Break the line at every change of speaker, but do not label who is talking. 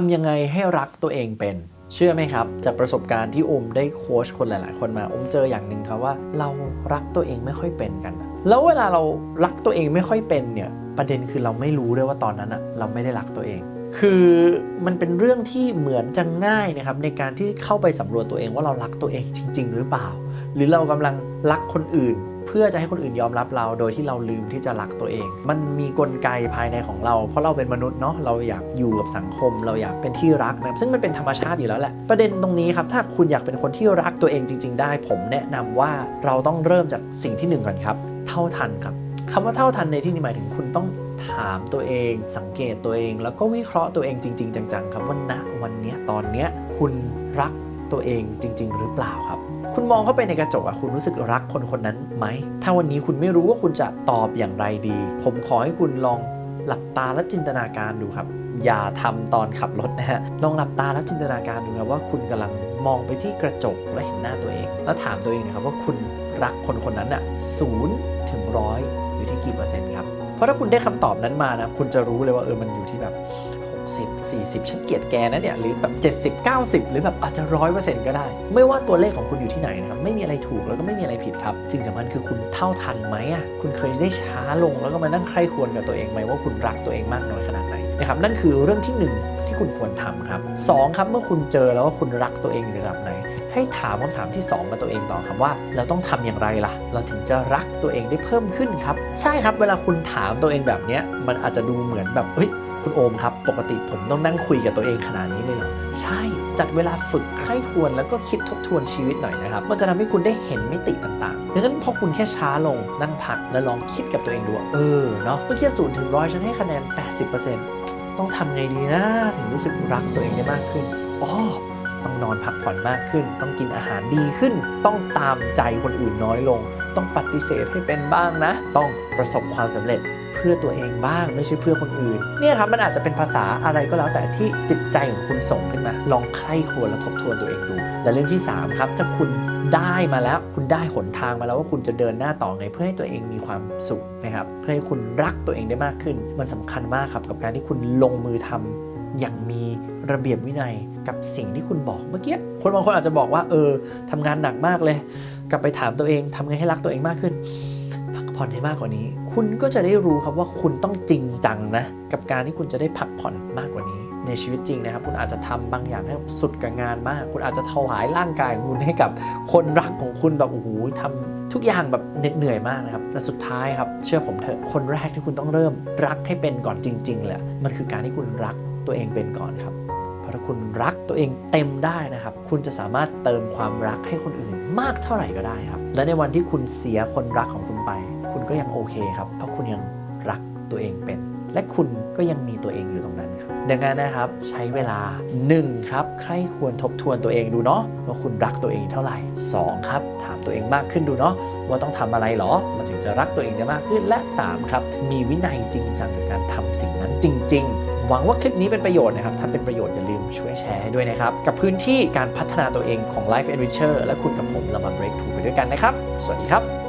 ทำยังไงให้รักตัวเองเป็น เชื่อไหมครับ จากประสบการณ์ที่อมได้โค้ชคนหลาย ๆ คนมาอมเจออย่างหนึ่งครับว่า เรารักตัวเองไม่ค่อยเป็นกัน แล้วเวลาเรารักตัวเองไม่ค่อยเป็นเนี่ยประเด็นคือเราไม่รู้ด้วยว่าตอนนั้นอะเราไม่ได้รักตัวเอง คือมันเป็นเรื่องที่เหมือนจะง่ายนะครับในการที่เข้าไปสำรวจตัวเองว่าเรารักตัวเองจริง ๆ หรือเปล่า หรือเรากำลังรักคนอื่น พื่อจะให้คนอื่นยอมรับเราโดยที่เราลืมที่จะรักตัวเอง มันมีกลไกภายในของเรา เพราะเราเป็นมนุษย์เนาะเราอยากอยู่กับสังคม เราอยากเป็นที่รักนะซึ่งมันเป็นธรรมชาติอยู่แล้วแหละประเด็นตรงนี้ครับถ้าคุณอยากเป็นคนที่รักตัวเองจริง ๆ ได้ ผมแนะนำว่าเราต้องเริ่มจากสิ่งที่หนึ่งก่อนครับ เท่าทันครับคำว่าเท่าทันในที่นี้หมายถึงคุณต้องถามตัวเอง สังเกตตัวเอง แล้วก็วิเคราะห์ตัวเองจริง ๆ จังๆ ครับว่าณวันเนี้ยตอนเนี้ยคุณรัก ตัวเองจริง ๆ หรือเปล่าครับ คุณมองเข้าไปในกระจกอะคุณรู้สึกรักคนคนนั้นไหม ถ้าวันนี้คุณไม่รู้ว่าคุณจะตอบอย่างไรดี ผมขอให้คุณลองหลับตาและจินตนาการดูครับ อย่าทำตอนขับรถนะฮะ ลองหลับตาแล้วจินตนาการดูครับว่าคุณกำลังมองไปที่กระจกและเห็นหน้าตัวเอง แล้วถามตัวเองนะครับว่าคุณรักคนคนนั้นอะศูนย์ถึงร้อยอยู่ที่กี่เปอร์เซ็นต์ครับ เพราะถ้าคุณได้คำตอบนั้นมานะคุณจะรู้เลยว่าเออมันอยู่ที่แบบ 60 40 ฉันเกลียดแกนะเนี่ยหรือแบบ70 90 หรือแบบอาจจะร้อยเปอร์เซ็นต์ก็ได้ ไม่ว่าตัวเลขของคุณอยู่ที่ไหนนะครับไม่มีอะไรถูกแล้วก็ไม่มีอะไรผิดครับ สิ่งสำคัญคือคุณเท่าทันไหมอะคุณเคยได้ช้าลงแล้วก็มานั่งใคร่ควญกับตัวเองไหมว่าคุณรักตัวเองมากน้อยขนาดไหนนะครับนั่นคือเรื่องที่หนึ่งที่คุณควรทำครับสองครับเมื่อคุณเจอแล้วว่าคุณรักตัวเองในระดับไหน ให้ถามคำถามที่ 2 กับตัวเองต่อครับว่า เราต้องทำอย่างไรล่ะ เราถึงจะรักตัวเองได้เพิ่มขึ้นครับ ใช่ครับเวลาคุณถามตัวเองแบบนี้มันอาจจะดูเหมือนแบบเฮ้ย คุณโอมครับ ปกติผมต้องนั่งคุยกับตัวเองขนาดนี้เลยเหรอใช่ จัดเวลาฝึกใคร่ควญแล้วก็คิดทบทวนชีวิตหน่อยนะครับ มันจะทำให้คุณได้เห็นมิติต่างๆดังนั้นพอคุณแค่ช้าลงนั่งพักแล้วลองคิดกับตัวเองดูว่าเออเนาะเมื่อกี้ศูนย์ถึงร้อยฉันให้คะแนน 80%ต้องทำไงดีนะ ถึงรู้สึกรักตัวเองได้มากขึ้นอ๋อต้องนอนพักผ่อนมากขึ้น ต้องกินอาหารดีขึ้น ต้องตามใจคนอื่นน้อยลง ต้องปฏิเสธให้เป็นบ้างนะ ต้องประสบความสำเร็จ เพื่อตัวเองบ้าง ไม่ใช่เพื่อคนอื่น เนี่ยครับมันอาจจะเป็นภาษาอะไรก็แล้วแต่ที่จิตใจของคุณส่งขึ้นมา ลองใคร่ครวญและทบทวนตัวเองดู และเรื่องที่ 3 ครับ ถ้าคุณได้มาแล้ว คุณได้หนทางมาแล้วว่าคุณจะเดินหน้าต่อไงเพื่อให้ตัวเองมีความสุขนะครับเพื่อให้คุณรักตัวเองได้มากขึ้น มันสำคัญมากครับกับการที่คุณลงมือทำอย่างมีระเบียบวินัยกับสิ่งที่คุณบอกเมื่อกี้ คนบางคนอาจจะบอกว่าเออทำงานหนักมากเลย กลับไปถามตัวเองทำไงให้รักตัวเองมากขึ้น ผ่อนให้มากกว่านี้ คุณก็จะได้รู้ครับว่าคุณต้องจริงจังนะ กับการที่คุณจะได้พักผ่อนมากกว่านี้ ในชีวิตจริงนะครับ คุณอาจจะทำบางอย่างให้สุดกับงานมาก คุณอาจจะถวายร่างกายของคุณให้กับคนรักของคุณแบบโอ้โหทำทุกอย่างแบบเหน็ดเหนื่อยมากนะครับ แต่สุดท้ายครับ เชื่อผมเถอะคนแรกที่คุณต้องเริ่มรักให้เป็นก่อนจริงๆแหละมันคือการที่คุณรักตัวเองเป็นก่อนครับเพราะถ้าคุณรักตัวเองเต็มได้นะครับ คุณจะสามารถเติมความรักให้คนอื่นมากเท่าไหร่ก็ได้ครับ และในวันที่คุณเสียคนรักของคุณไป ก็ยังโอเคครับ เพราะคุณยังรักตัวเองเป็น และคุณก็ยังมีตัวเองอยู่ตรงนั้นครับ ดังนั้นนะครับใช้เวลา 1 ครับใครควรทบทวนตัวเองดูเนาะว่าคุณรักตัวเองเท่าไหร่ 2 ครับถามตัวเองมากขึ้นดูเนาะว่าต้องทำอะไรหรอเราถึงจะรักตัวเองได้มากขึ้นและ 3 ครับ มีวินัยจริงจังกับการทำสิ่งนั้นจริง ๆ หวังว่าคลิปนี้เป็นประโยชน์นะครับ ถ้าเป็นประโยชน์อย่าลืมช่วยแชร์ให้ด้วยนะครับ กับพื้นที่การพัฒนาตัวเองของ Life Adventure และคุณกับผมเรามา break through ไปด้วยกันนะครับ สวัสดีครับ